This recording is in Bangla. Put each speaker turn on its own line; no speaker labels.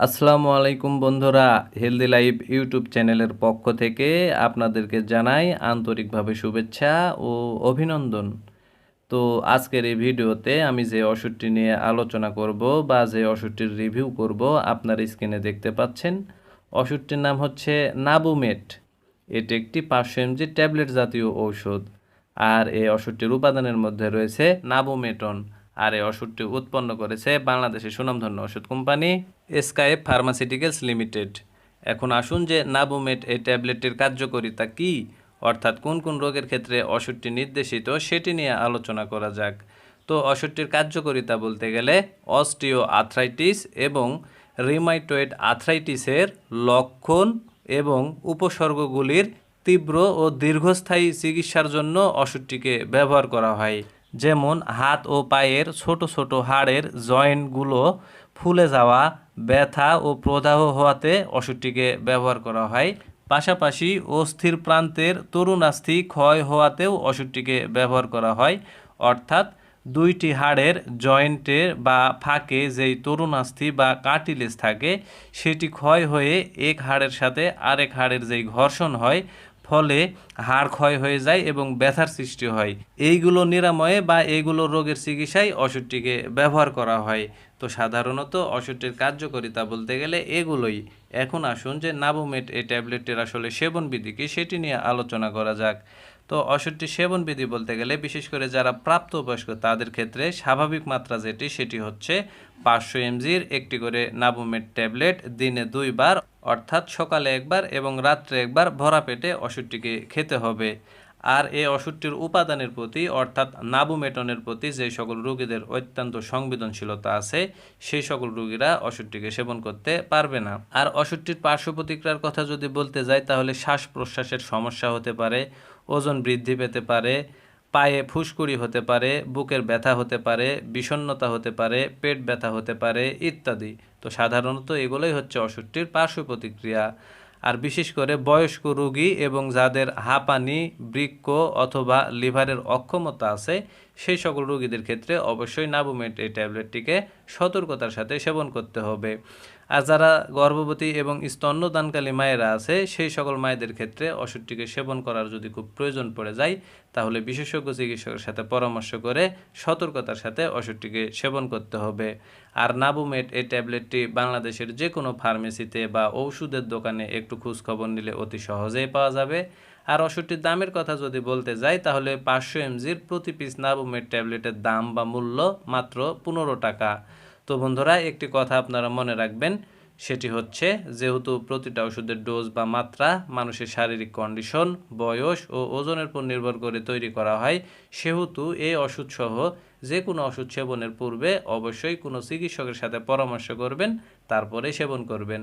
আসসালামু আলাইকুম বন্ধুরা হেলদি লাইফ ইউটিউব চ্যানেলের পক্ষ থেকে আপনাদেরকে জানাই আন্তরিকভাবে শুভেচ্ছা ও অভিনন্দন। তো আজকের এই ভিডিওতে আমি যে ওষুধটি নিয়ে আলোচনা করব বা যে ওষুধটির রিভিউ করব, আপনার স্ক্রিনে দেখতে পাচ্ছেন। ওষুধটির নাম হচ্ছে নাবুমেট এটি একটি পাঁচশো এমজি ট্যাবলেট জাতীয় ঔষধ। আর এই ওষুধটির উপাদানের মধ্যে রয়েছে নাবুমেটন আর এই ওষুধটি উৎপন্ন করেছে বাংলাদেশের সুনামধন্য ওষুধ কোম্পানি এসকাএফ ফার্মাসিউটিক্যালস লিমিটেড। এখন আসুন যে নাবুমেট এই ট্যাবলেটটির কার্যকারিতা কী, অর্থাৎ কোন কোন রোগের ক্ষেত্রে ওষুধটি নির্দেশিত সেটি নিয়ে আলোচনা করা যাক। তো ওষুধটির কার্যকারিতা বলতে গেলে অস্টিও আথরাইটিস এবং রিমাইটয়েড আথরাইটিসের লক্ষণ এবং উপসর্গগুলির তীব্র ও দীর্ঘস্থায়ী চিকিৎসার জন্য ওষুধটিকে ব্যবহার করা হয়। যেমন হাত ও পায়ের ছোট ছোট হাড়ের জয়েন্টগুলো ফুলে যাওয়া, ব্যথা ও প্রদাহ হওয়াতে ওষুধটিকে ব্যবহার করা হয়। পাশাপাশি অস্থির প্রান্তের তরুণাস্থি ক্ষয় হওয়াতেও ওষুধটিকে ব্যবহার করা হয়। অর্থাৎ দুইটি হাড়ের জয়েন্টে বা ফাঁকে যেই তরুণাস্থি বা কার্টিলেজ থাকে, সেটি ক্ষয় হয়ে এক হাড়ের সাথে আরেক হাড়ের যেই ঘর্ষণ হয় ফলে হাড় ক্ষয় হয়ে যায় এবং ব্যথার সৃষ্টি হয়। এইগুলো নিরাময়ে বা এইগুলো রোগের চিকিৎসায় ওষুধটিকে ব্যবহার করা হয়। তো সাধারণত ওষুধটির কার্যকারিতা বলতে গেলে এগুলোই। এখন আসুন যে নাবোমেট এই ট্যাবলেটটির আসলে সেবনবিধি কি সেটি নিয়ে আলোচনা করা যাক। তো ওষুধটি সেবনবিধি বলতে গেলে বিশেষ করে যারা প্রাপ্তবয়স্ক তাদের ক্ষেত্রে স্বাভাবিক মাত্রা যেটি সেটি হচ্ছে পাঁচশো এমজির একটি করে নাবোমেট ট্যাবলেট দিনে দুইবার অর্থাৎ সকালে একবার এবং রাত্রে একবার ভরা পেটে ওষুধটিকে খেতে হবে। আর এই ওষুধটির উপাদানের প্রতি অর্থাৎ নাবুমেটনের প্রতি যে সকল রোগীদের অত্যন্ত সংবেদনশীলতা আছে, সেই সকল রোগীরা ওষুধটিকে সেবন করতে পারবে না। আর ওষুধটির পার্শ্ব প্রতিক্রিয়ার কথা যদি বলতে যাই, তাহলে শ্বাস প্রশ্বাসের সমস্যা হতে পারে, ওজন বৃদ্ধি পেতে পারে পায়ে ফুসকুড়ি হতে পারে, বুকের ব্যথা হতে পারে বিষণ্নতা হতে পারে, পেট ব্যথা হতে পারে ইত্যাদি। তো সাধারণত এগুলোই হচ্ছে অসুস্থির পার্শ্ব প্রতিক্রিয়া। আর বিশেষ করে বয়স্ক রোগী এবং যাদের হাঁপানি, বৃক্ক অথবা লিভারের অক্ষমতা আছে সেই সকল রোগীদের ক্ষেত্রে অবশ্যই নাবুমেট এই ট্যাবলেটটিকে সতর্কতার সাথে সেবন করতে হবে। আর যারা গর্ভবতী এবং স্তন্যদানকালী মায়েরা আছে, সেই সকল মায়েদের ক্ষেত্রে ওষুধটিকে সেবন করার যদি খুব প্রয়োজন পড়ে যায়, তাহলে বিশেষজ্ঞ চিকিৎসকের সাথে পরামর্শ করে সতর্কতার সাথে ওষুধটিকে সেবন করতে হবে। আর নাবুমেট এই ট্যাবলেটটি বাংলাদেশের যে কোনো ফার্মেসিতে বা ঔষধের দোকানে একটু খোঁজখবর নিলে অতি সহজেই পাওয়া যাবে। আর ওষুধটির দামের কথা যদি বলতে যাই, তাহলে পাঁচশো এমজির প্রতি পিস নাবুমেট ট্যাবলেটের দাম বা মূল্য মাত্র পনেরো টাকা। তো বন্ধুরা, একটি কথা আপনারা মনে রাখবেন, সেটি হচ্ছে যেহেতু প্রতিটা ওষুধের ডোজ বা মাত্রা মানুষের শারীরিক কন্ডিশন, বয়স ও ওজনের উপর নির্ভর করে তৈরি করা হয়, সেহেতু এই ওষুধসহ যে কোনো ওষুধ সেবনের পূর্বে অবশ্যই কোনো চিকিৎসকের সাথে পরামর্শ করবেন, তারপরে সেবন করবেন।